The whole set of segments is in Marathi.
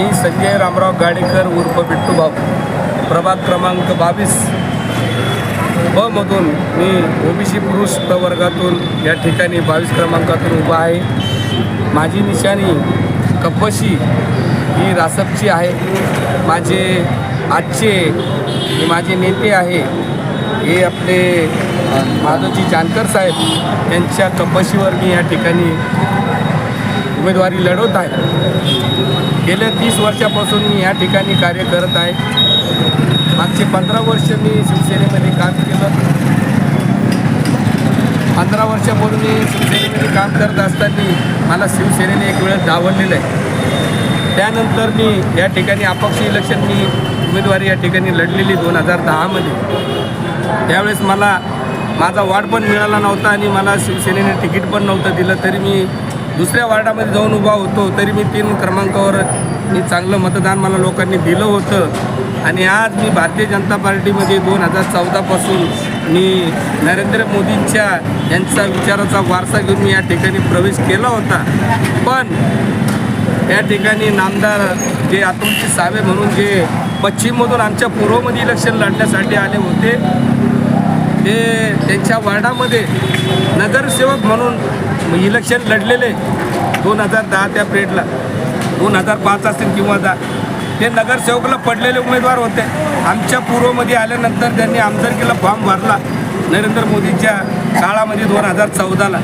मी संजय रामराव गाडेकर उर्फ बिट्टू भाऊ. प्रभाग क्रमांक बावीस. ब मधून मी ओबीसी पुरुष प्रवर्गातून या ठिकाणी बावीस क्रमांकातून उभा आहे. माझी निशाणी कपशी ही रासपची आहे. माझे आजचे हे माझे नेते आहे हे आपले माधोजी जानकर साहेब. यांच्या कपशीवर मी या ठिकाणी उमेदवारी लढवत आहे. गेल्या तीस वर्षापासून मी या ठिकाणी कार्य करत आहे. मागचे पंधरा वर्ष मी शिवसेनेमध्ये काम केलं. पंधरा वर्षापूर्वी मी शिवसेनेमध्ये काम करत असताना मला शिवसेनेने एक वेळेस डावललेलं आहे. त्यानंतर मी या ठिकाणी अपक्ष इलेक्शन मी उमेदवारी या ठिकाणी लढलेली दोन हजार दहामध्ये. त्यावेळेस मला माझा वाट पण मिळाला नव्हता आणि मला शिवसेनेने तिकीट पण नव्हतं दिलं तरी मी दुसऱ्या वार्डामध्ये जाऊन उभा होतो तरी मी तीन क्रमांकावर मी चांगलं मतदान मला लोकांनी दिलं होतं. आणि आज मी भारतीय जनता पार्टीमध्ये दोन हजार चौदापासून मी नरेंद्र मोदींच्या यांचा विचाराचा वारसा घेऊन मी या ठिकाणी प्रवेश केला होता. पण या ठिकाणी नामदार जे अतुलजी सावे म्हणून जे पश्चिममधून आमच्या पूर्वमध्ये इलेक्शन लढण्यासाठी आले होते ते त्यांच्या वार्डामध्ये नगरसेवक म्हणून इलेक्शन लढलेले दोन हजार दहा त्या पिरियडला दोन हजार पाच असतील किंवा दहा. ते नगरसेवकला पडलेले उमेदवार होते. आमच्या पूर्वमध्ये आल्यानंतर त्यांनी आमदारकीला फॉर्म भरला. नरेंद्र मोदींच्या काळामध्ये दोन हजार चौदाला.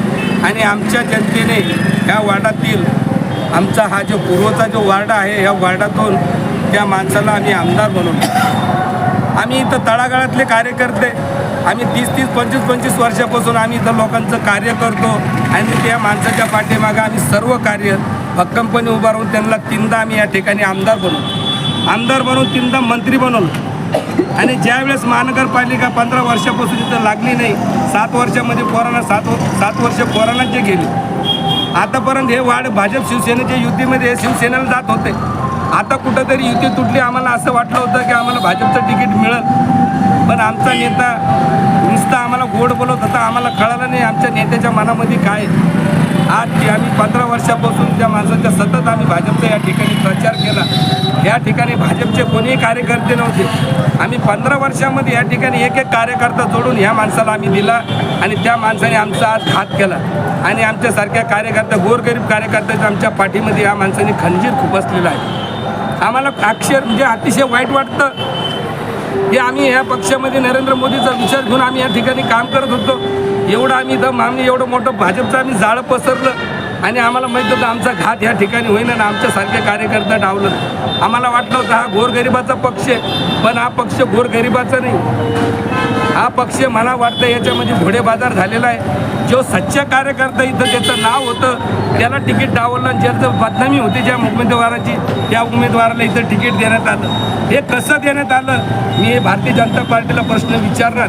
आणि आमच्या जनतेने या वार्डातील आमचा हा जो पूर्वचा जो वार्ड आहे या वार्डातून त्या माणसाला आम्ही आमदार बनवलो. आम्ही इथं तळागाळातले कार्यकर्ते. आम्ही तीस तीस पंचवीस पंचवीस वर्षापासून आम्ही इथं लोकांचं कार्य करतो. आणि त्या माणसाच्या पाठीमागं आम्ही सर्व कार्य भक्कमपणे उभा राहून त्यांना तीनदा आम्ही या ठिकाणी आमदार बनवलो आमदार बनवून तीनदा मंत्री बनवलो. आणि ज्यावेळेस महानगरपालिका पंधरा वर्षापासून इथं लागली नाही सात वर्षामध्ये पोरांना सात सात वर्ष पोरांना जे गेली. आतापर्यंत हे वाढ भाजप शिवसेनेच्या युतीमध्ये हे शिवसेनेला जात होते. आता कुठंतरी युती तुटली आम्हाला असं वाटलं होतं की आम्हाला भाजपचं तिकीट मिळेल. पण आमचा नेता नुसता आम्हाला गोड बोलत होता आम्हाला कळालं नाही आमच्या नेत्याच्या मनामध्ये काय आज की आम्ही पंधरा वर्षापासून त्या माणसाच्या सतत आम्ही भाजपचा या ठिकाणी प्रचार केला. या ठिकाणी भाजपचे कोणीही कार्यकर्ते नव्हते. आम्ही पंधरा वर्षामध्ये या ठिकाणी एक एक कार्यकर्ता जोडून ह्या माणसाला आम्ही दिला आणि त्या माणसाने आमचा आज घात केला. आणि आमच्यासारख्या कार्यकर्त्या गोरगरीब कार्यकर्त्याच्या आमच्या पाठीमध्ये या माणसाने खंजीर खुपसलेला आहे. आम्हाला अक्षर म्हणजे अतिशय वाईट वाटतं. की आम्ही ह्या पक्षामध्ये नरेंद्र मोदीचा विचार घेऊन आम्ही या ठिकाणी काम करत होतो. एवढं आम्ही इथं आम्ही एवढं मोठं भाजपचं आम्ही जाळं पसरलं आणि आम्हाला माहीत होतं आमचा घात ह्या ठिकाणी होईन आणि आमच्यासारख्या कार्यकर्ता डावलं आम्हाला वाटलं होतं हा गोरगरिबाचा पक्ष आहे पण हा पक्ष गोरगरिबाचा नाही. हा पक्ष मला वाटतं याच्यामध्ये घोडे बाजार झालेला आहे. जो सच्चा कार्यकर्ता इथं त्याचं नाव होतं त्याला तिकीट डावलं ज्याचं बदनामी होती ज्या उमेदवाराची त्या उमेदवाराला इथं तिकीट देण्यात आलं. हे कसं देण्यात आलं मी हे भारतीय जनता पार्टीला प्रश्न विचारणार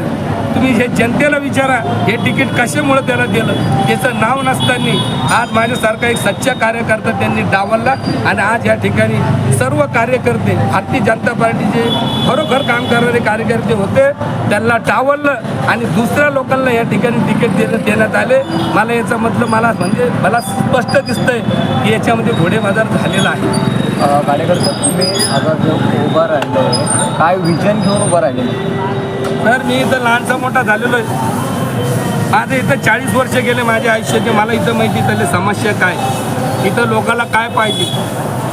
तुम्ही हे जनतेला विचारा हे तिकीट कशामुळे त्याला दिलं? त्याचं नाव नसताना आज माझ्यासारखा एक सच्चा कार्यकर्ता त्यांनी डावलला आणि आज या ठिकाणी सर्व कार्यकर्ते भारतीय जनता पार्टीचे खरोखर काम करणारे कार्यकर्ते होते. त्यांना डावललं आणि दुसऱ्या लोकांना या ठिकाणी तिकीट देण्यात देण्यात आले. मला याचं म्हटलं मला म्हणजे मला स्पष्ट दिसतंय की याच्यामध्ये घोडे बाजार झालेला आहे. कार्यकर्ता तुम्ही आता जो उभा राहिले काय विजन घेऊन उभं राहिले तर मी इथं लहानसा मोठा झालेलो आहे माझं इथं चाळीस वर्ष गेले माझ्या आयुष्याचे मला इथं माहिती त्याला समस्या काय? इथं लोकाला काय पाहिजे?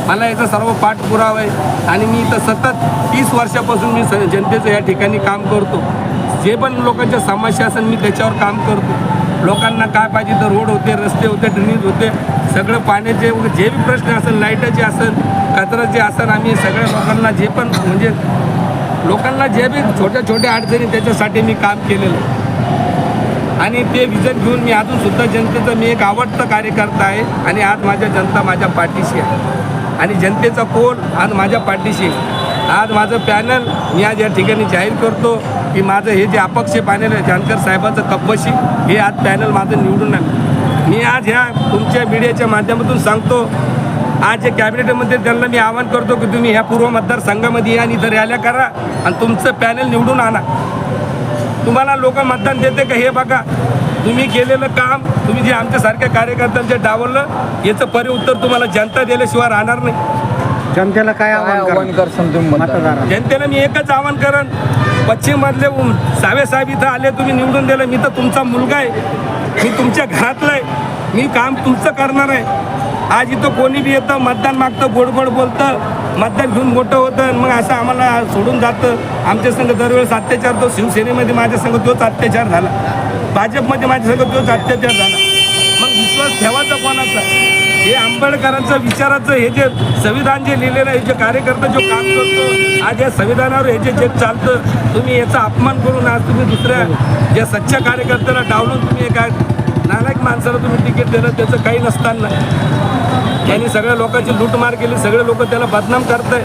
मला याचा सर्व पाठपुरावा आहे. आणि मी इथं सतत तीस वर्षापासून मी स जनतेचं या ठिकाणी काम करतो. जे पण लोकांच्या समस्या असेल मी त्याच्यावर काम करतो. लोकांना काय पाहिजे तर रोड होते रस्ते होते ड्रेनेज होते. सगळं पाण्याचे जे बी प्रश्न असेल लाईटाचे असेल कचऱ्याचे असेल आम्ही सगळ्या लोकांना जे पण म्हणजे लोकांना जे बी छोट्या छोट्या अडचणी त्याच्यासाठी मी काम केलेलं आहे. आणि ते विजन घेऊन मी अजून सुद्धा जनतेचं मी एक आवडतं कार्यकर्ता आहे आणि आज माझ्या जनता माझ्या पाठीशी आहे. आणि जनतेचा कोल आज माझ्या पाठीशी आज माझं पॅनल मी आज या ठिकाणी जाहीर करतो की माझं हे जे अपक्ष पॅनल आहे जानकर साहेबाचं कब्बशी हे आज पॅनल माझं निवडून आलं मी आज ह्या तुमच्या मीडियाच्या माध्यमातून सांगतो आज जे कॅबिनेटमध्ये त्यांना मी आवाहन करतो की तुम्ही ह्या पूर्व मतदारसंघामध्ये या आणि इथं रॅल्या करा आणि तुमचं पॅनल निवडून आणा. तुम्हाला लोक मतदान देते का हे बघा. तुम्ही केलेलं काम तुम्ही जे आमच्यासारख्या कार्यकर्त्यांचे डावललं याचं परिउत्तर तुम्हाला जनता दिल्याशिवाय राहणार नाही. जनतेला काय आव्हान आव्हान करा करसान तुम्ही मतदार? मतदारांना जनतेला मी एकच आवाहन करण पश्चिम मधले सावे साहेब इथं आले तुम्ही निवडून दिलं मी तर तुमचा मुलगा आहे. मी तुमच्या घरातला आहे. मी काम तुमचं करणार आहे. आज इथं कोणी बी येतं मतदान मागतं गोड गोड बोलतं मतदान घेऊन मोठं होतं मग असं आम्हाला सोडून जातं. आमच्या संघ दरवेळेस अत्याचार तो शिवसेनेमध्ये माझ्या संघ तोच अत्याचार झाला. भाजपमध्ये माझ्या संघ तोच अत्याचार झाला. मग विश्वास ठेवायचा कोणाचा? हे आंबेडकरांचं विचाराचं हे जे संविधान जे लिहिलेलं आहे जे कार्यकर्ता जो काम करतो आज या संविधानावर हे जे जे चालतं तुम्ही याचा अपमान करून आज तुम्ही दुसऱ्या ज्या सच्च्या कार्यकर्त्याला डावलून तुम्ही एका नालायक माणसाला तुम्ही तिकीट दिलं त्याचं काही नसताना. त्यांनी सगळ्या लोकांची लूटमार केली सगळे लोक त्याला बदनाम करताय